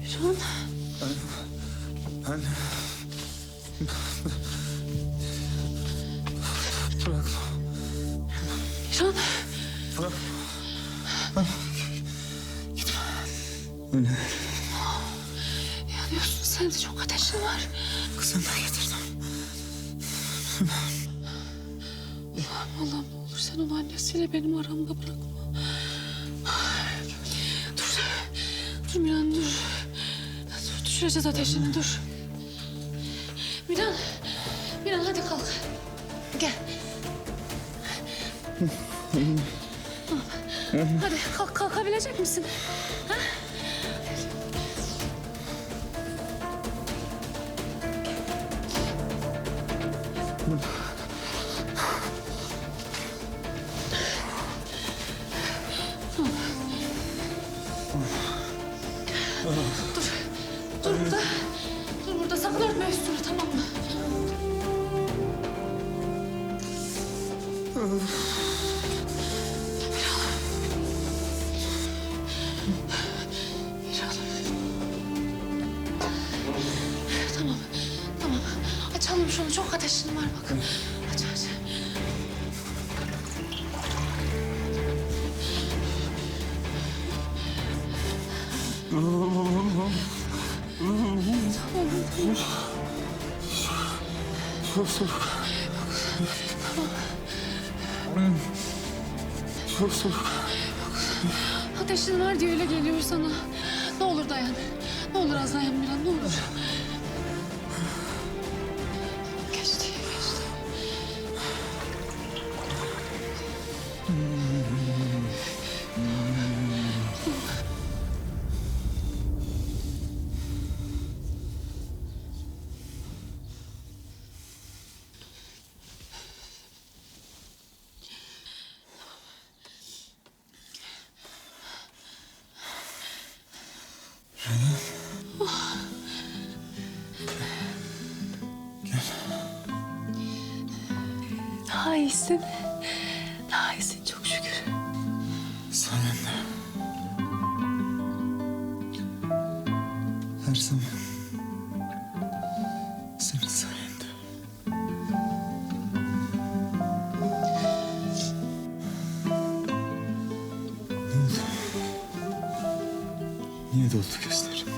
Miran. Anne. Bırakma. Miran. Bırak. Anne. Yanıyorsun sen de çok ateşin var. Kızını da getirdim. Allah'ım olur sen onu annesiyle benim aramda bırakma. Dur. Dur Miran dur. Dur düşüreceğiz ateşini dur. Miran. Miran hadi kalk. Gel. Hadi kalk kalkabilecek misin? Ha? Dur. Dur burada. Dur burada sakın örtme üstünü tamam mı? Miran. Tamam. Tamam. Açalım şunu. Çok ateşin var bak. Aç aç. Çok soğuk. Çok soğuk. Ateşin var diye öyle geliyor sana. Ne olur dayan. Ne olur az dayan Miran ne olur. Daha iyisin. Daha iyisin çok şükür. Sayende. Her zaman. Senin sayende. Ne oldu? Niye doldu gözlerin?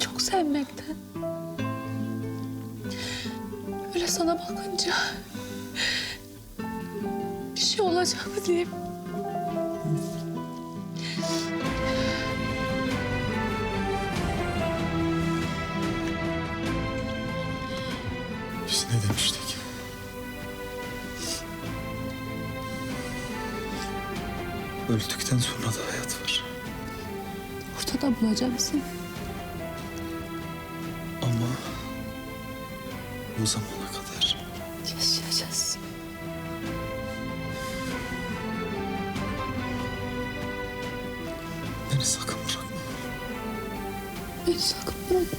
Çok sevmekten. Sana bakınca bir şey olacak diye. Biz ne demiştik? Öldükten sonra da hayat var. Ortada bulacaksın. Ama o zamana kadar Yaşayacağız. beni sakın bırakma. Beni sakın bırakma.